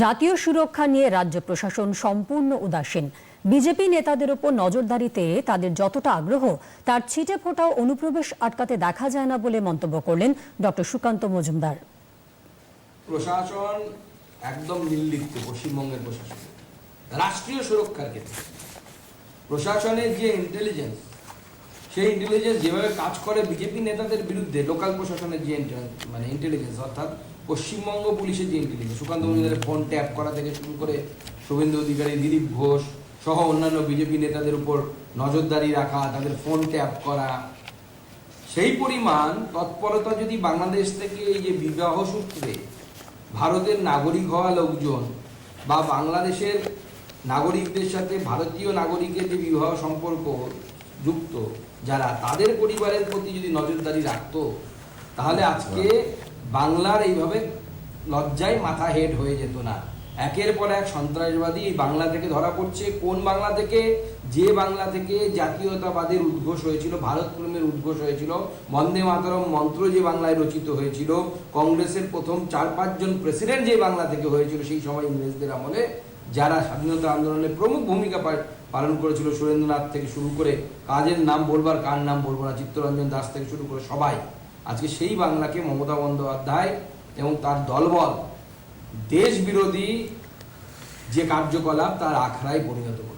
জাতীয় সুরক্ষা নিয়ে রাজ্য প্রশাসন সম্পূর্ণ উদাসীন। বিজেপি নেতাদের ওপর নজরদারিতে তাদের যতটা আগ্রহ, তার ছিটে ফোটাও অনুপ্রবেশ আটকাতে দেখা যায় না বলে মন্তব্য করলেন ডক্টর সুকান্ত মজুমদার। প্রশাসন একদম নির্লিপ্ত পশ্চিমবঙ্গের প্রশাসন। রাষ্ট্রীয় সুরক্ষার ক্ষেত্রে। প্রশাসনের যে ইন্টেলিজেন্স সেই ইন্টেলিজেন্স যেভাবে কাজ করে বিজেপি নেতাদের বিরুদ্ধে লোকাল প্রশাসনের যে মানে ইন্টেলিজেন্স অর্থাৎ পশ্চিমবঙ্গ পুলিশের যে ইন্টেলিজেন্স সুকান্ত মজুমদারের ফোন ট্যাপ করা থেকে শুরু করে শুভেন্দু অধিকারী, দিলীপ ঘোষ সহ অন্যান্য বিজেপি নেতাদের উপর নজরদারি রাখা, তাদের ফোন ট্যাপ করা। সেই পরিমাণ তৎপরতা যদি বাংলাদেশ থেকে এই যে বিবাহ সূত্রে ভারতের নাগরিক হওয়া লোকজন বা বাংলাদেশের নাগরিকদের সাথে ভারতীয় নাগরিকের যে বিবাহ সম্পর্ক যুক্ত, যারা তাদের পরিবারের প্রতি যদি নজরদারি রাখতো, তাহলে আজকে বাংলার এইভাবে লজ্জায় মাথা হেড হয়ে যেত না। একের পর এক সন্ত্রাসবাদী এই বাংলা থেকে ধরা পড়ছে। কোন বাংলা থেকে? যে বাংলা থেকে জাতীয়তাবাদের উদ্ঘোষ হয়েছিল ভারত প্রেমের উদ্ঘোষ হয়েছিল, বন্দে মাতরম মন্ত্র যে বাংলায় রচিত হয়েছিল, কংগ্রেসের প্রথম চার পাঁচজন প্রেসিডেন্ট যে বাংলা থেকে হয়েছিল, সেই সময় ইংরেজদের আমলে যারা স্বাধীনতা আন্দোলনে প্রমুখ ভূমিকা পালন করেছিল, সুরেন্দ্রনাথ থেকে শুরু করে, কাজের নাম বলবার, কার নাম বলব না, চিত্তরঞ্জন দাস থেকে শুরু করে সবাই। আজকে সেই বাংলাকে মমতা বন্দ্যোপাধ্যায় এবং তার দলবল দেশ বিরোধী যে কার্যকলাপ, তার আখড়ায় পরিণত করে